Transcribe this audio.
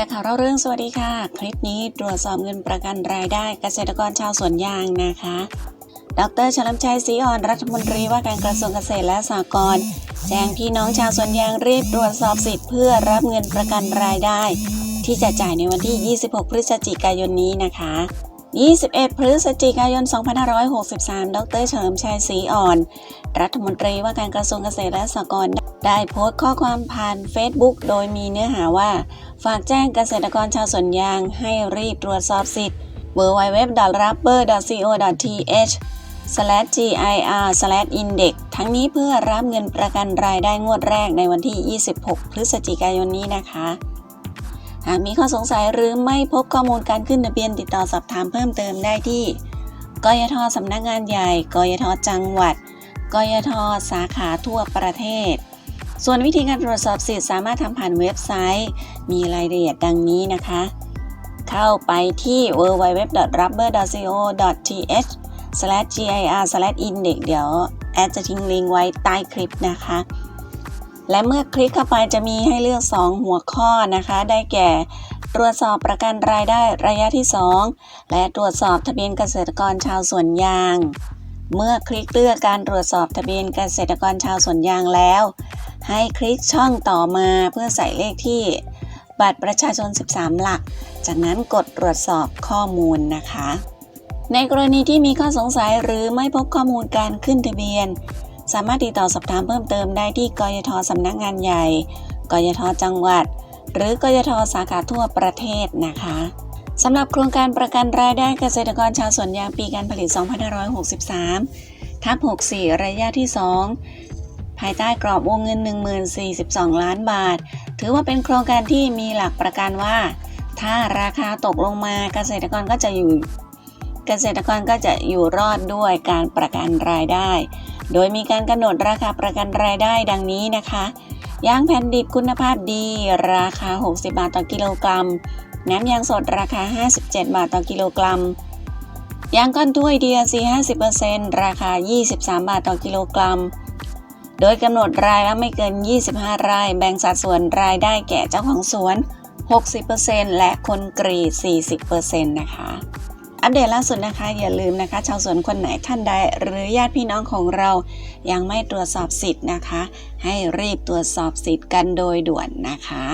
ข่าวเราเรื่องสวัสดีค่ะ คลิปนี้ตรวจสอบเงินประกันรายได้เกษตรกรชาวสวนยางนะคะ ดรเฉลิมชัยศรีอ่อนรัฐมนตรีว่าการกระทรวงเกษตรและสหกรณ์แจ้งพี่น้องชาวสวนยางรีบตรวจสอบสิทธิ์เพื่อรับเงินประกันรายได้ ที่จะจ่ายในวันที่ 26 พฤศจิกายนนี้นะคะ 21 พฤศจิกายน 2563 ดรเฉลิมชัยศรีอ่อน รัฐมนตรีว่าการกระทรวงเกษตรและสหกรณ์ ได้โพสต์ข้อความผ่าน Facebook โดยมีเนื้อหาว่า ฝากแจ้งเกษตรกรชาวสวนยางให้รีบตรวจสอบสิทธิ์ www.rubber.co.th gir index ทั้งนี้เพื่อรับเงินประกันรายได้งวดแรกในวันที่ 26 พฤศจิกายนนี้นะคะ หากมีข้อสงสัยหรือไม่พบข้อมูลการขึ้นทะเบียนติดต่อสอบถามเพิ่มเติมได้ที่ กยทสำนักงานใหญ่ กยทจังหวัด กยทสาขาทั่วประเทศ ส่วนวิธีการตรวจสอบสิทธิ์สามารถทำผ่านเว็บไซต์ มีรายละเอียดดังนี้นะคะ เข้าไปที่ www.rubber.co.th gir index เดี๋ยวแอดจะทิ้งลิงก์ไว้ใต้คลิปนะคะ และเมื่อคลิกเข้าไปจะมีให้เลือก 2 หัวข้อนะคะ ได้แก่ตรวจสอบประกันรายได้ระยะที่ 2 และตรวจสอบทะเบียนเกษตรกรชาวสวนยาง เมื่อคลิกเลือกการตรวจสอบทะเบียนเกษตรกรชาวสวนยางแล้ว ให้คลิกช่องต่อมาเพื่อใส่เลขที่บัตรประชาชน 13 หลัก จากนั้นกดตรวจสอบข้อมูลนะคะ ในกรณีที่มีข้อสงสัยหรือไม่พบข้อมูลการขึ้นทะเบียน สามารถติดต่อสอบถามเพิ่มเติมได้ที่กยทสำนักงานใหญ่ กยทจังหวัด หรือกยทสาขาทั่วประเทศนะคะสำหรับโครงการประกันรายได้เกษตรกรชาวสวนยางปีการผลิต 2563 ทับ 64 ระยะที่ 2 ภายใต้กรอบวงเงิน 1042 ล้านบาท ถือว่าเป็นโครงการที่มีหลักประกันว่า ถ้าราคาตกลงมาเกษตรกรก็จะอยู่เกษตรกรก็จะอยู่รอดด้วยการประกันรายได้ โดยมีการกำหนดราคาประกันรายได้ดังนี้นะคะยางแผ่นดิบคุณภาพดี ราคา 60 บาทต่อกิโลกรัม น้ำยางสดราคา 57 บาทต่อกิโลกรัม ยางก้อนถ้วย DRC 50%ราคา 23 บาทต่อกิโลกรัม โดยกำหนดรายละไม่เกิน 25 ราย แบ่งสัดส่วนรายได้แก่เจ้าของสวน 60%และคนกรีด 40%นะคะ อัปเดตล่าสุดนะคะ อย่าลืมนะคะ ชาวสวนคนไหนท่านใด หรือญาติพี่น้องของเรายังไม่ตรวจสอบสิทธิ์นะคะ ให้รีบตรวจสอบสิทธิ์กันโดยด่วนนะคะ